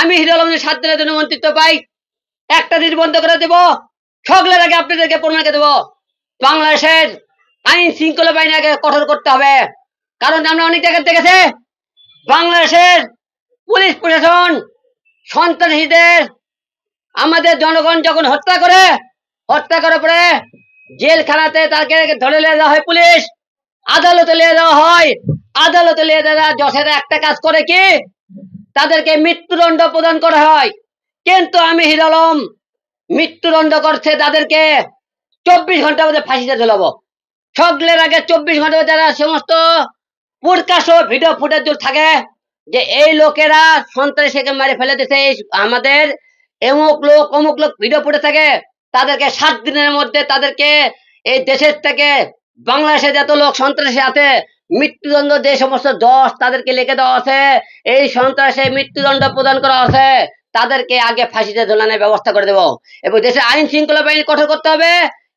আমি হিরো আলমের সাত দিনের জন্য মন্ত্রিত্ব পাই। একটা দিন বন্ধ করে দেব। সকলের আগে আপনাদেরকে প্রমাণকে দেব। বাংলাদেশের আইন শৃঙ্খলা বাহিনী আগে কঠোর করতে হবে। কারণ আমরা অনেক জায়গায় দেখেছে, বাংলাদেশের পুলিশ প্রশাসন সন্ত্রাসীদের, আমাদের জনগণ যখন হত্যা করে, হত্যা করার পরে জেলখানাতে তাকে ধরে নিয়ে যাওয়া হয় পুলিশ। আদালতে নিয়ে যাওয়া হয়। আদালতে নিয়ে যাওয়া যশের একটা কাজ করে কি? তাদেরকে মৃত্যুদণ্ড প্রদান করা হয়। কিন্তু আমি হিরালম, মৃত্যুদণ্ড করছে তাদেরকে চব্বিশ ঘণ্টার মধ্যে ফাঁসিতে ঝুলাবো সকলের আগে চব্বিশ ঘণ্টা যারা সমস্ত পুরকাশ ভিডিও ফুটেজ থাকে, যে এই লোকেরা সন্ত্রাসীকে মারে ফেলে দিছে আমাদের এমুক লোক, অমুক লোক ভিডিও ফুটে থাকে, তাদেরকে সাত দিনের মধ্যে তাদেরকে এই দেশের থেকে বাংলাদেশে যত লোক সন্ত্রাসী আছে মৃত্যুদণ্ড যে সমস্ত দশ তাদেরকে লিখে দেওয়া আছে, এই সন্ত্রাসে মৃত্যুদণ্ড প্রদান করা আছে, তাদেরকে আগে ফাঁসিতে ঝোলানোর ব্যবস্থা করে দেব। এবং দেশের আইন শৃঙ্খলা বাহিনী কঠোর করতে হবে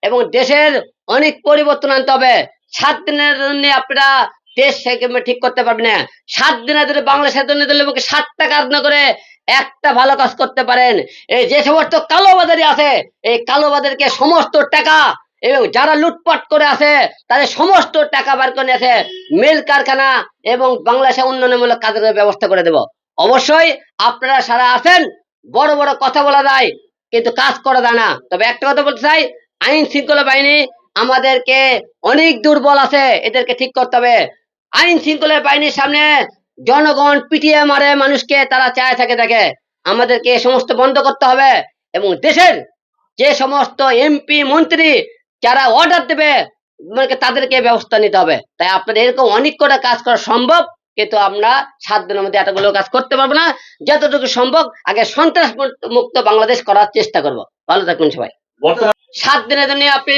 এবং দেশের অনেক পরিবর্তন আনতে হবে। সাত দিনের জন্য আপনারা দেশ থেকে ঠিক করতে পারবেন না। সাত দিনের জন্য বাংলাদেশের জন্য আমাকে সাতটা কাজ করে একটা ভালো কাজ করতে পারেন। এই যে সমস্ত কালোবাজারি আছে, এই কালোবাজারকে সমস্ত টাকা এবং যারা লুটপাট করে আছে, তাদের সমস্ত টাকা বার করে আছে মিল কারখানা এবং বাংলাদেশে উন্নয়নমূলক কাজের ব্যবস্থা করে দেব। অবশ্যই আপনারা সারা আছেন, বড় বড় কথা বলা যায়, কিন্তু কাজ করা যায় না। তবে একটা কথা বলতে চাই, আইন শৃঙ্খলা বাহিনী আমাদেরকে অনেক দুর্বল আছে, এদেরকে ঠিক করতে হবে। আইন শৃঙ্খলা বাহিনীর সামনে জনগণ পিটিয়ে মারে মানুষকে, তারা চায় থাকে দেখে আমাদেরকে এ সমস্ত বন্ধ করতে হবে এবং দেশের যে সমস্ত এমপি, মন্ত্রী যারা অর্ডার দেবে মানে তাদেরকে ব্যবস্থা নিতে হবে। তাই আপনাদের এরকম অনেক কটা কাজ করা সম্ভব, কিন্তু আমরা সাত দিনের মধ্যে এতগুলো কাজ করতে পারব না। যতটুকু সম্ভব আগে সন্ত্রাস মুক্ত বাংলাদেশ করার চেষ্টা করব। ভালো থাকবেন সবাই। সাত দিনের জন্য আপনি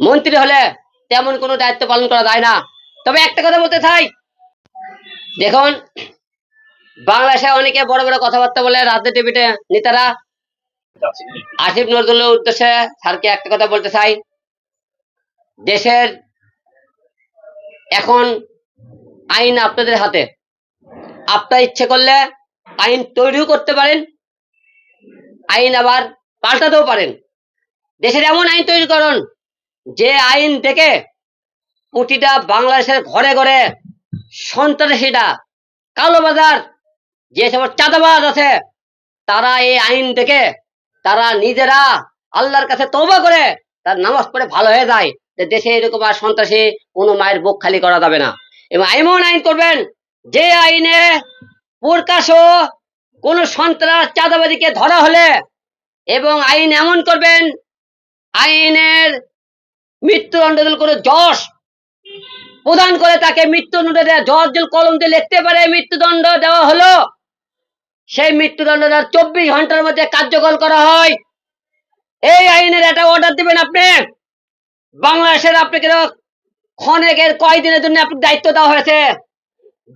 মন্ত্রী হলে তেমন কোনো দায়িত্ব পালন করা যায় না। তবে একটা কথা বলতে চাই। দেখুন, বাংলাদেশে অনেকে বড় বড় কথাবার্তা বলে, রাজনীতিবিদে, নেতারা আসিফ নজরুলের উদ্দেশ্যে স্যারকে একটা কথা বলতে চাই। দেশের এখন আইন আপনাদের হাতে। আপনার ইচ্ছে করলে আইন তৈরিও করতে পারেন, আইন আবার পাল্টাতেও পারেন। দেশের এমন আইন তৈরি করুন, যে আইন থেকে প্রতিটা বাংলাদেশের ঘরে ঘরে সন্ত্রাসীরা, কালোবাজার, যে সমস্ত চাঁদাবাজ আছে, তারা এই আইন দেখে তারা নিজেরা আল্লাহর কাছে তওবা করে তার নামাজ পড়ে ভালো হয়ে যায়। যে দেশে এরকম আর সন্ত্রাসী কোনো মায়ের বুক খালি করা যাবে না। এবং এমন আইন করবেন, যে আইনে প্রকাশ কোন সন্ত্রাস চাঁদাবাদীকে ধরা হলে এবং আইন এমন করবেন, আইনের মৃত্যুদণ্ড দিল করে যশ প্রদান করে তাকে মৃত্যুদণ্ড দেয়, যশ দিল কলম দিয়ে লিখতে পারে, মৃত্যুদণ্ড দেওয়া হলো। সেই মৃত্যুদণ্ড তার চব্বিশ ঘণ্টার মধ্যে কার্যকর করা হয়। এই আইনের একটা অর্ডার দিবেন আপনি। বাংলাদেশের আপনাকে ক্ষণেকের কয়দিনের জন্য আপনার দায়িত্ব দেওয়া হয়েছে?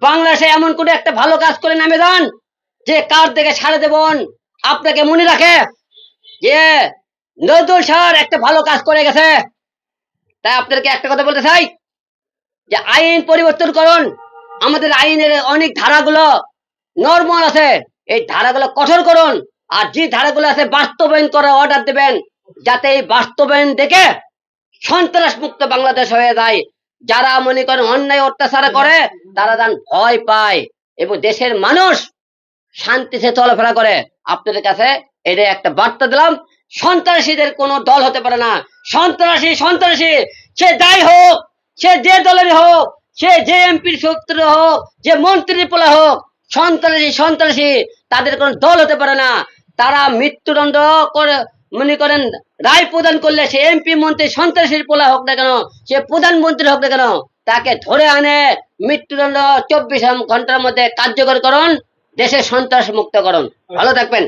বাংলাদেশে এমন কোনো একটা ভালো কাজ করে নামে যান, যে কার দেখে ছাড়ে দেবন আপনাকে মনে রাখে যে নজরুল স্যার একটা ভালো কাজ করে গেছে। তাই আপনাদেরকে একটা কথা বলতে চাই, যে আইন পরিবর্তন করুন। আমাদের আইনের অনেক ধারাগুলো নর্মাল আছে। এই ধারাগুলো কঠোর করুন। আর যে ধারাগুলো আছে বাস্তবায়ন করার অর্ডার দেবেন, যাতে এই বাস্তবায়ন দেখে সন্ত্রাস মুক্ত বাংলাদেশ হয়ে যায়। যারা মনে করেন অন্যায় অত্যাচার করে, তারা যান ভয় পায় এবং দেশের মানুষ শান্তিতে চলাফেরা করে। আপনাদের কাছে এটা একটা বার্তা দিলাম, সন্ত্রাসীদের কোনো দল হতে পারে না। সন্ত্রাসী সন্ত্রাসী, সে যাই হোক, সে যে দলেরই হোক, সে যে এমপির সূত্র হোক, যে মন্ত্রীর পোলা হোক, সন্ত্রাসী সন্ত্রাসী তাদের কোনো দল হতে পারে না। তারা মৃত্যুদণ্ড করে মনে করেন, রায় প্রদান করলে সে এমপি মন্ত্রী, সন্ত্রাসীর পোলা হোক না কেন, সে প্রধানমন্ত্রী হোক না কেন, তাকে ধরে আনে, মৃত্যুদণ্ড চব্বিশ ঘণ্টার মধ্যে কার্যকর করুন দেশের সন্ত্রাস মুক্ত করুন। ভালো থাকবেন।